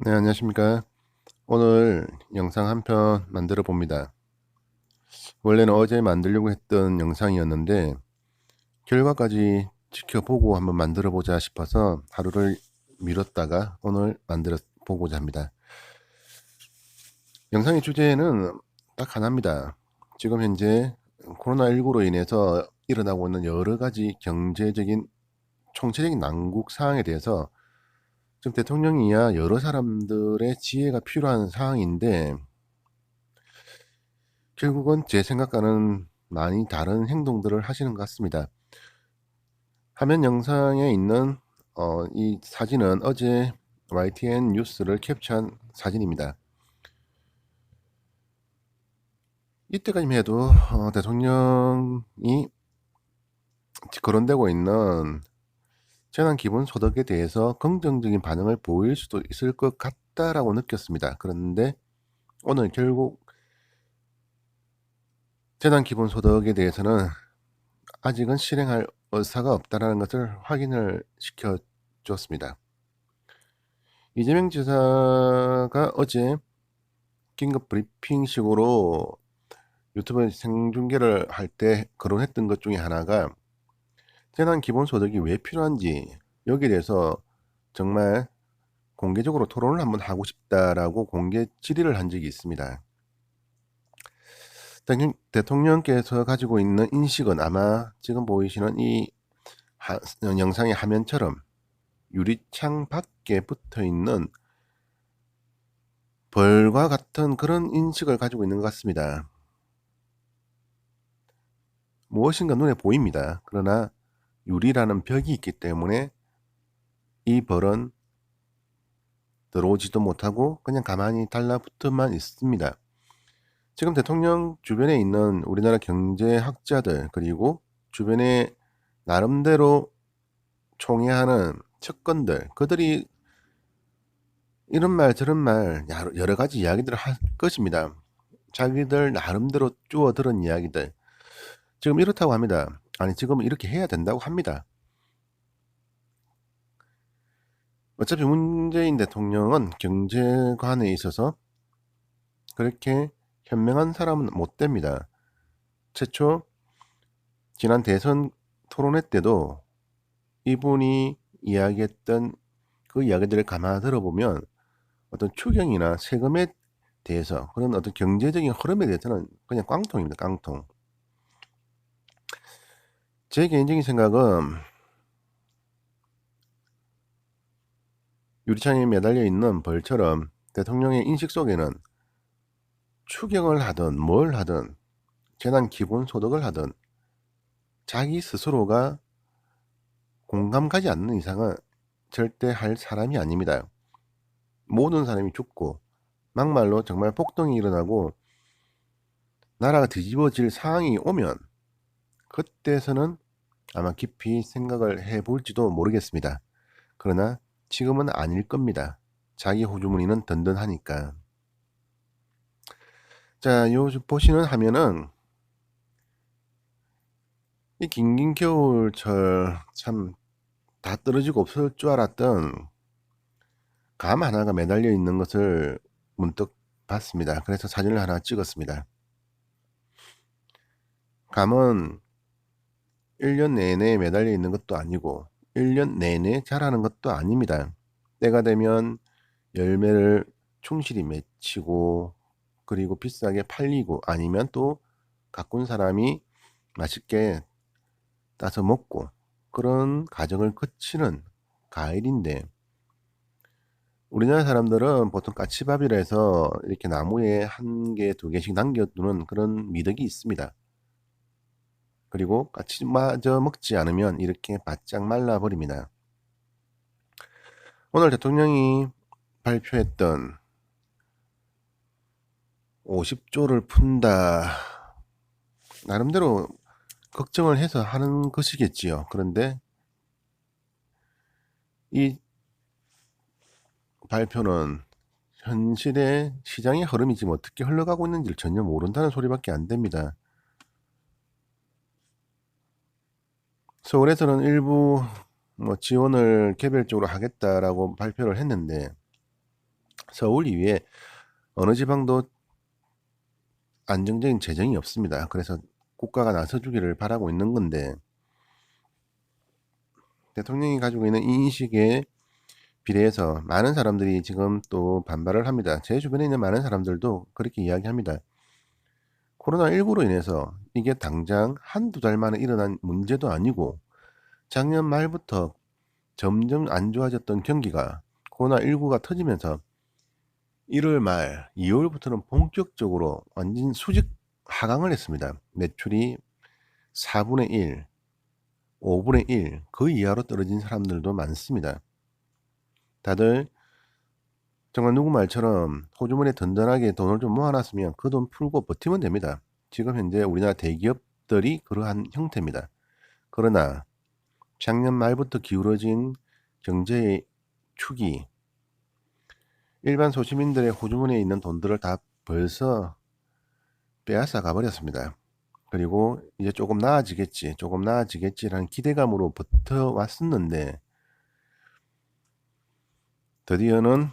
네, 안녕하십니까. 오늘 영상 한 편 만들어 봅니다. 원래는 어제 만들려고 했던 영상이었는데, 결과까지 지켜보고 한번 만들어 보자 싶어서 하루를 미뤘다가 오늘 만들어 보고자 합니다. 영상의 주제는 딱 하나입니다. 지금 현재 코로나19로 인해서 일어나고 있는 여러 가지 경제적인 총체적인 난국 상황에 대해서 지금 대통령이야 여러 사람들의 지혜가 필요한 상황인데 결국은 제 생각과는 많이 다른 행동들을 하시는 것 같습니다. 화면 영상에 있는 어, 이 사진은 어제 YTN 뉴스를 캡처한 사진입니다. 이때까지만 해도 어, 대통령이 거론되고 있는 재난 기본 소득에 대해서 긍정적인 반응을 보일 수도 있을 것 같다라고 느꼈습니다. 그런데 오늘 결국 재난 기본 소득에 대해서는 아직은 실행할 의사가 없다라는 것을 확인을 시켜 주었습니다. 이재명 지사가 어제 긴급 브리핑식으로 유튜브 생중계를 할 때 거론했던 것 중에 하나가 재난 기본소득이 왜 필요한지 여기에 대해서 정말 공개적으로 토론을 한번 하고 싶다라고 공개 질의를 한 적이 있습니다. 대통령께서 가지고 있는 인식은 아마 지금 보이시는 이 하, 영상의 화면처럼 유리창 밖에 붙어 있는 벌과 같은 그런 인식을 가지고 있는 것 같습니다. 무엇인가 눈에 보입니다. 그러나 유리라는 벽이 있기 때문에 이 벌은 들어오지도 못하고 그냥 가만히 달라붙어만 있습니다. 지금 대통령 주변에 있는 우리나라 경제학자들 그리고 주변에 나름대로 총회하는 측근들 그들이 이런 말 저런 말 여러 가지 이야기들을 할 것입니다. 자기들 나름대로 주워 들은 이야기들 지금 이렇다고 합니다. 아니 지금 이렇게 해야 된다고 합니다. 어차피 문재인 대통령은 경제관에 있어서 그렇게 현명한 사람은 못 됩니다. 최초 지난 대선 토론회 때도 이분이 이야기했던 그 이야기들을 가만 들어보면 어떤 추경이나 세금에 대해서 그런 어떤 경제적인 흐름에 대해서는 그냥 깡통입니다. 깡통. 제 개인적인 생각은 유리창에 매달려 있는 벌처럼 대통령의 인식 속에는 추경을 하든 뭘 하든 재난 기본 소득을 하든 자기 스스로가 공감 가지 않는 이상은 절대 할 사람이 아닙니다. 모든 사람이 죽고 막말로 정말 폭동이 일어나고 나라가 뒤집어질 상황이 오면 그때서는 아마 깊이 생각을 해 볼지도 모르겠습니다. 그러나 지금은 아닐 겁니다. 자기 호주머니는 든든하니까. 자, 요 보시는 화면은 이 긴긴 겨울철 참 다 떨어지고 없을 줄 알았던 감 하나가 매달려 있는 것을 문득 봤습니다. 그래서 사진을 하나 찍었습니다. 감은 1년 내내 매달려 있는 것도 아니고 1년 내내 자라는 것도 아닙니다. 때가 되면 열매를 충실히 맺히고 그리고 비싸게 팔리고 아니면 또 가꾼 사람이 맛있게 따서 먹고 그런 과정을 거치는 과일인데 우리나라 사람들은 보통 까치밥이라 해서 이렇게 나무에 한 개, 두 개씩 남겨두는 그런 미덕이 있습니다. 그리고 까치마저 먹지 않으면 이렇게 바짝 말라버립니다. 오늘 대통령이 발표했던 50조를 푼다. 나름대로 걱정을 해서 하는 것이겠지요. 그런데 이 발표는 현실의 시장의 흐름이 지금 어떻게 흘러가고 있는지를 전혀 모른다는 소리밖에 안 됩니다. 서울에서는 일부 뭐 지원을 개별적으로 하겠다라고 발표를 했는데 서울 이외에 어느 지방도 안정적인 재정이 없습니다. 그래서 국가가 나서주기를 바라고 있는 건데 대통령이 가지고 있는 이 인식에 비례해서 많은 사람들이 지금 또 반발을 합니다. 제 주변에 있는 많은 사람들도 그렇게 이야기합니다. 코로나19로 인해서 이게 당장 한두 달 만에 일어난 문제도 아니고 작년 말부터 점점 안 좋아졌던 경기가 코로나19가 터지면서 1월 말, 2월부터는 본격적으로 완전 수직 하강을 했습니다. 매출이 4분의 1, 5분의 1, 그 이하로 떨어진 사람들도 많습니다. 다들 정말 누구 말처럼 호주머니에 든든하게 돈을 좀 모아놨으면 그 돈 풀고 버티면 됩니다. 지금 현재 우리나라 대기업들이 그러한 형태입니다. 그러나 작년 말부터 기울어진 경제의 축이 일반 소시민들의 호주머니에 있는 돈들을 다 벌써 빼앗아 가버렸습니다. 그리고 이제 조금 나아지겠지, 조금 나아지겠지라는 기대감으로 버텨왔었는데 드디어는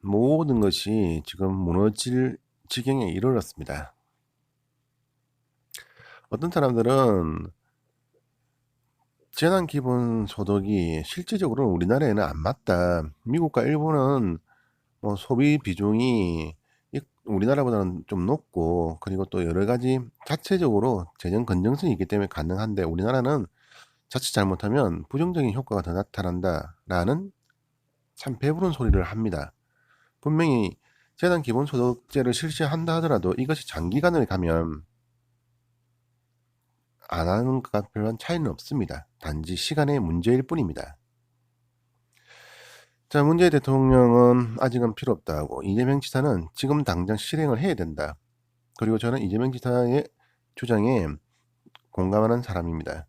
모든 것이 지금 무너질 지경에 이르렀습니다. 어떤 사람들은 재난 기본 소득이 실질적으로는 우리나라에는 안 맞다. 미국과 일본은 뭐 소비 비중이 우리나라보다는 좀 높고 그리고 또 여러 가지 자체적으로 재정 건전성이 있기 때문에 가능한데 우리나라는 자칫 잘못하면 부정적인 효과가 더 나타난다라는 참 배부른 소리를 합니다. 분명히 재단 기본소득제를 실시한다 하더라도 이것이 장기간을 가면 안 하는 것과 별반 차이는 없습니다. 단지 시간의 문제일 뿐입니다. 자, 문재인 대통령은 아직은 필요 없다고 이재명 지사는 지금 당장 실행을 해야 된다. 그리고 저는 이재명 지사의 주장에 공감하는 사람입니다.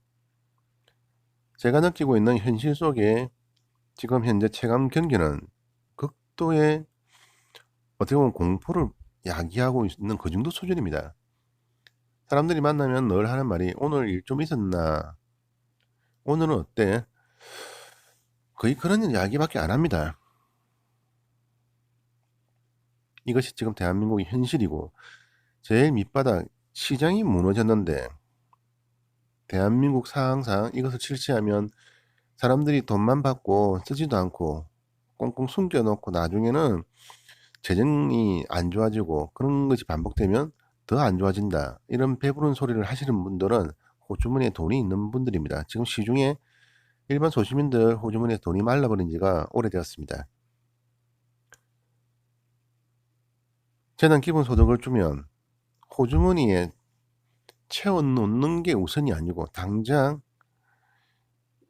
제가 느끼고 있는 현실 속에 지금 현재 체감 경기는 극도의 어떻게 보면 공포를 야기하고 있는 그 정도 수준입니다. 사람들이 만나면 늘 하는 말이 오늘 일 좀 있었나? 오늘은 어때? 거의 그런 이야기밖에 안 합니다. 이것이 지금 대한민국의 현실이고 제일 밑바닥 시장이 무너졌는데 대한민국 상황상 이것을 실시하면 사람들이 돈만 받고 쓰지도 않고 꽁꽁 숨겨놓고 나중에는 재정이 안 좋아지고 그런 것이 반복되면 더 안 좋아진다. 이런 배부른 소리를 하시는 분들은 호주머니에 돈이 있는 분들입니다. 지금 시중에 일반 소시민들 호주머니에 돈이 말라버린 지가 오래되었습니다. 재난 기본 소득을 주면 호주머니에 채워놓는 게 우선이 아니고 당장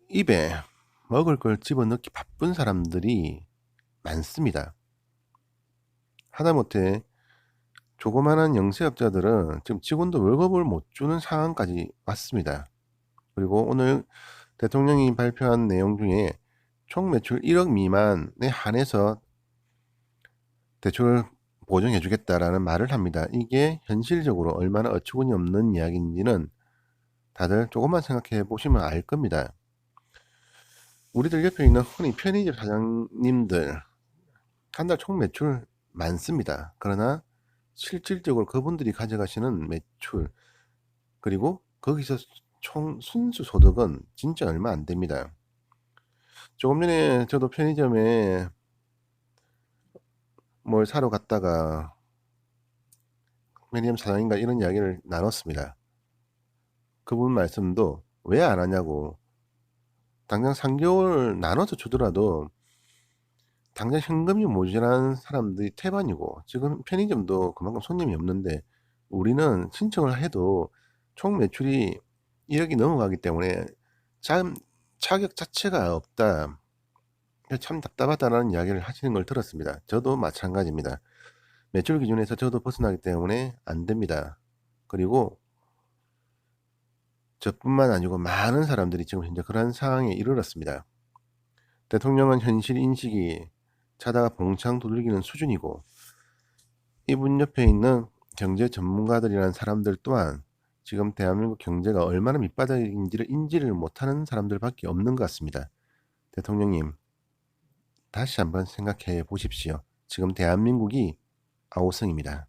입에 먹을 걸 집어넣기 바쁜 사람들이 많습니다. 하다못해 조그마한 영세업자들은 지금 직원도 월급을 못 주는 상황까지 왔습니다. 그리고 오늘 대통령이 발표한 내용 중에 총 매출 1억 미만에 한해서 대출을 보증해 주겠다라는 말을 합니다. 이게 현실적으로 얼마나 어처구니 없는 이야기인지는 다들 조금만 생각해 보시면 알 겁니다. 우리들 옆에 있는 흔히 편의점 사장님들 한 달 총 매출 많습니다. 그러나 실질적으로 그분들이 가져가시는 매출 그리고 거기서 총 순수 소득은 진짜 얼마 안 됩니다. 조금 전에 저도 편의점에 뭘 사러 갔다가 편의점 사장님과 이런 이야기를 나눴습니다. 그분 말씀도 왜 안 하냐고 당장 3개월 나눠서 주더라도 당장 현금이 모자란 사람들이 태반이고 지금 편의점도 그만큼 손님이 없는데 우리는 신청을 해도 총 매출이 1억이 넘어가기 때문에 참 자격 자체가 없다. 참 답답하다라는 이야기를 하시는 걸 들었습니다. 저도 마찬가지입니다. 매출 기준에서 저도 벗어나기 때문에 안 됩니다. 그리고 저뿐만 아니고 많은 사람들이 지금 현재 그런 상황에 이르렀습니다. 대통령은 현실 인식이 자다가 봉창 두들기는 수준이고 이분 옆에 있는 경제 전문가들이라는 사람들 또한 지금 대한민국 경제가 얼마나 밑바닥인지를 인지를 못하는 사람들밖에 없는 것 같습니다. 대통령님, 다시 한번 생각해 보십시오. 지금 대한민국이 아우성입니다.